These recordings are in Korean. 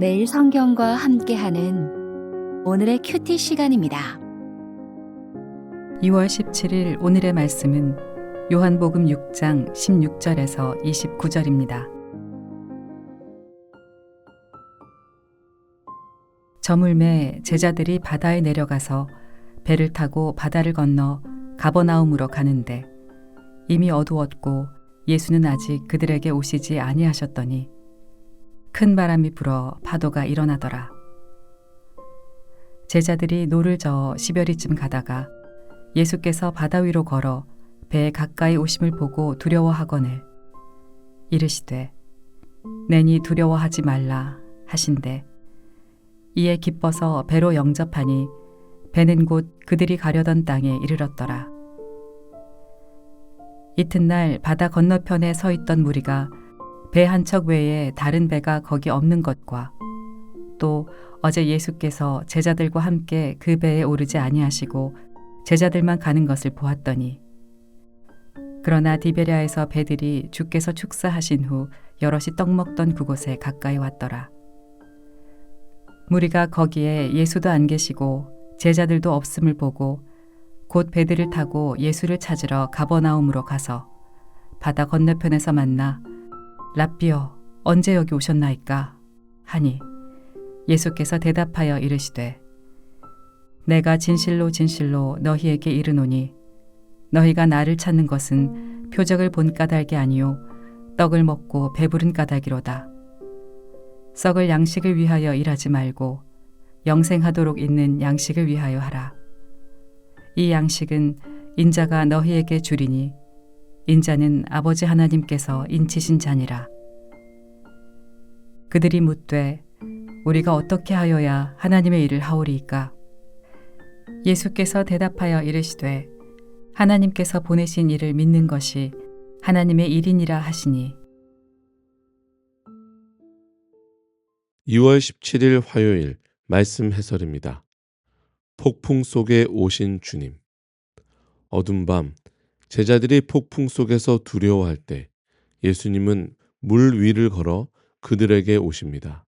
매일 성경과 함께하는 오늘의 큐티 시간입니다. 2월 17일 오늘의 말씀은 요한복음 6장 16절에서 29절입니다. 저물매 제자들이 바다에 내려가서 배를 타고 바다를 건너 가버나움으로 가는데 이미 어두웠고 예수는 아직 그들에게 오시지 아니하셨더니 큰 바람이 불어 파도가 일어나더라. 제자들이 노를 저어 시별이쯤 가다가 예수께서 바다 위로 걸어 배에 가까이 오심을 보고 두려워하거늘 이르시되 내니 두려워하지 말라 하신대 이에 기뻐서 배로 영접하니 배는 곧 그들이 가려던 땅에 이르렀더라 이튿날 바다 건너편에 서 있던 무리가 배 한 척 외에 다른 배가 거기 없는 것과 또 어제 예수께서 제자들과 함께 그 배에 오르지 아니하시고 제자들만 가는 것을 보았더니 그러나 디베랴에서 배들이 주께서 축사하신 후 여럿이 떡 먹던 그곳에 가까이 왔더라. 무리가 거기에 예수도 안 계시고 제자들도 없음을 보고 곧 배들을 타고 예수를 찾으러 가버나움으로 가서 바다 건너편에서 만나 랍비여 언제 여기 오셨나이까 하니 예수께서 대답하여 이르시되 내가 진실로 진실로 너희에게 이르노니 너희가 나를 찾는 것은 표적을 본 까닭이 아니요 떡을 먹고 배부른 까닭이로다. 썩을 양식을 위하여 일하지 말고 영생하도록 있는 양식을 위하여 하라. 이 양식은 인자가 너희에게 주리니 인자는 아버지 하나님께서 인치신 자니라. 그들이 묻되 우리가 어떻게 하여야 하나님의 일을 하오리이까? 예수께서 대답하여 이르시되 하나님께서 보내신 이를 믿는 것이 하나님의 일이니라 하시니 2월 17일 화요일 말씀 해설입니다. 폭풍 속에 오신 주님. 어둠 밤 제자들이 폭풍 속에서 두려워할 때 예수님은 물 위를 걸어 그들에게 오십니다.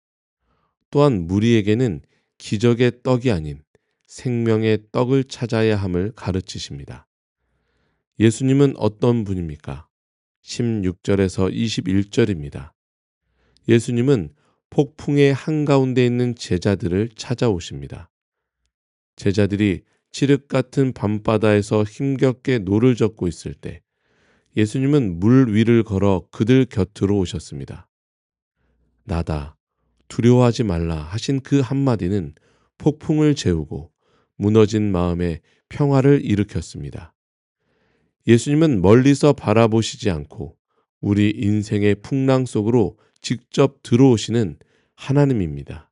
또한 무리에게는 기적의 떡이 아닌 생명의 떡을 찾아야 함을 가르치십니다. 예수님은 어떤 분입니까? 16절에서 21절입니다. 예수님은 폭풍의 한가운데 있는 제자들을 찾아오십니다. 제자들이 칠흑 같은 밤바다에서 힘겹게 노를 젓고 있을 때 예수님은 물 위를 걸어 그들 곁으로 오셨습니다. 나다, 두려워하지 말라 하신 그 한마디는 폭풍을 재우고 무너진 마음에 평화를 일으켰습니다. 예수님은 멀리서 바라보시지 않고 우리 인생의 풍랑 속으로 직접 들어오시는 하나님입니다.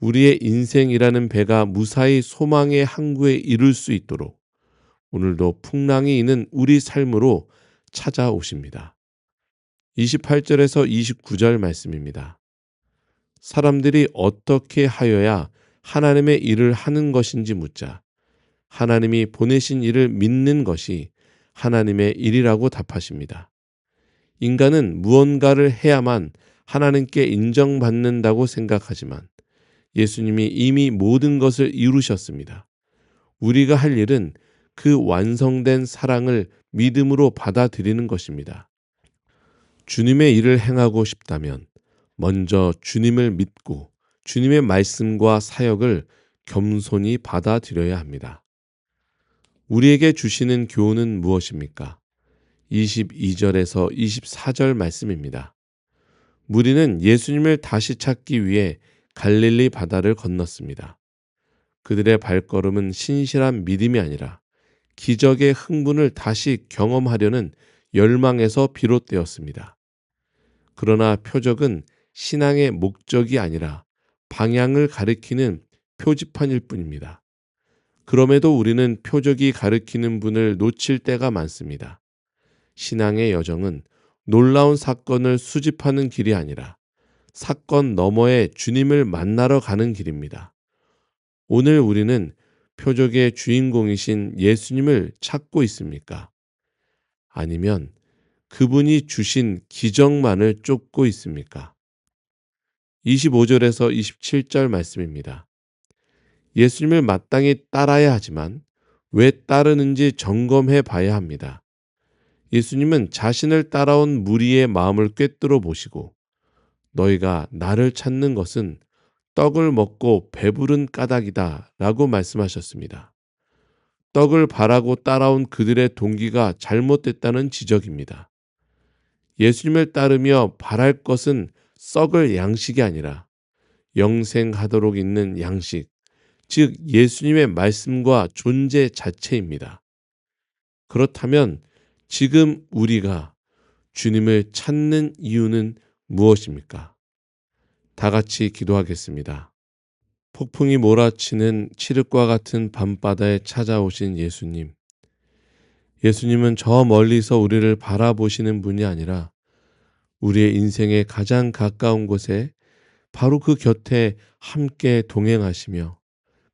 우리의 인생이라는 배가 무사히 소망의 항구에 이룰 수 있도록 오늘도 풍랑이 있는 우리 삶으로 찾아오십니다. 28절에서 29절 말씀입니다. 사람들이 어떻게 하여야 하나님의 일을 하는 것인지 묻자 하나님이 보내신 일을 믿는 것이 하나님의 일이라고 답하십니다. 인간은 무언가를 해야만 하나님께 인정받는다고 생각하지만 예수님이 이미 모든 것을 이루셨습니다. 우리가 할 일은 그 완성된 사랑을 믿음으로 받아들이는 것입니다. 주님의 일을 행하고 싶다면 먼저 주님을 믿고 주님의 말씀과 사역을 겸손히 받아들여야 합니다. 우리에게 주시는 교훈은 무엇입니까? 22절에서 24절 말씀입니다. 무리는 예수님을 다시 찾기 위해 갈릴리 바다를 건넜습니다. 그들의 발걸음은 신실한 믿음이 아니라 기적의 흥분을 다시 경험하려는 열망에서 비롯되었습니다. 그러나 표적은 신앙의 목적이 아니라 방향을 가리키는 표지판일 뿐입니다. 그럼에도 우리는 표적이 가리키는 분을 놓칠 때가 많습니다. 신앙의 여정은 놀라운 사건을 수집하는 길이 아니라 사건 너머에 주님을 만나러 가는 길입니다. 오늘 우리는 표적의 주인공이신 예수님을 찾고 있습니까? 아니면 그분이 주신 기적만을 쫓고 있습니까? 25절에서 27절 말씀입니다. 예수님을 마땅히 따라야 하지만 왜 따르는지 점검해 봐야 합니다. 예수님은 자신을 따라온 무리의 마음을 꿰뚫어 보시고 너희가 나를 찾는 것은 떡을 먹고 배부른 까닭이다 라고 말씀하셨습니다. 떡을 바라고 따라온 그들의 동기가 잘못됐다는 지적입니다. 예수님을 따르며 바랄 것은 썩을 양식이 아니라 영생하도록 있는 양식, 즉 예수님의 말씀과 존재 자체입니다. 그렇다면 지금 우리가 주님을 찾는 이유는 무엇입니까? 다 같이 기도하겠습니다. 폭풍이 몰아치는 칠흑과 같은 밤바다에 찾아오신 예수님. 예수님은 저 멀리서 우리를 바라보시는 분이 아니라 우리의 인생의 가장 가까운 곳에 바로 그 곁에 함께 동행하시며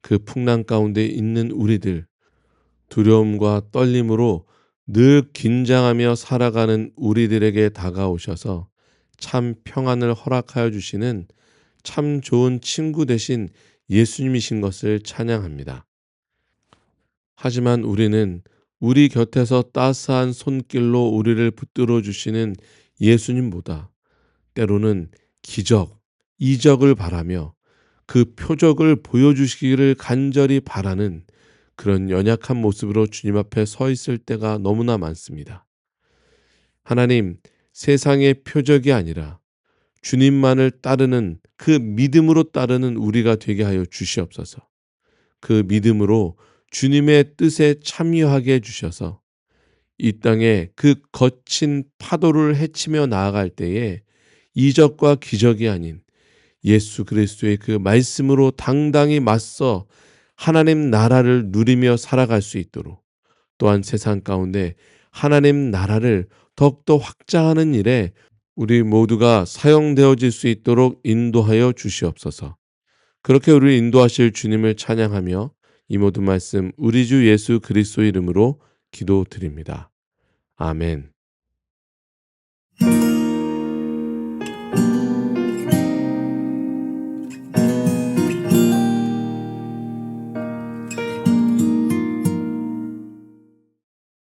그 풍랑 가운데 있는 우리들 두려움과 떨림으로 늘 긴장하며 살아가는 우리들에게 다가오셔서 참 평안을 허락하여 주시는 참 좋은 친구 되신 예수님이신 것을 찬양합니다. 하지만 우리는 우리 곁에서 따스한 손길로 우리를 붙들어 주시는 예수님보다 때로는 기적, 이적을 바라며 그 표적을 보여주시기를 간절히 바라는 그런 연약한 모습으로 주님 앞에 서 있을 때가 너무나 많습니다. 하나님, 세상의 표적이 아니라 주님만을 따르는 그 믿음으로 따르는 우리가 되게 하여 주시옵소서. 그 믿음으로 주님의 뜻에 참여하게 해주셔서 이 땅에 그 거친 파도를 헤치며 나아갈 때에 이적과 기적이 아닌 예수 그리스도의 그 말씀으로 당당히 맞서 하나님 나라를 누리며 살아갈 수 있도록 또한 세상 가운데 하나님 나라를 더욱더 확장하는 일에 우리 모두가 사용되어질 수 있도록 인도하여 주시옵소서. 그렇게 우리를 인도하실 주님을 찬양하며 이 모든 말씀 우리 주 예수 그리스도 이름으로 기도드립니다. 아멘.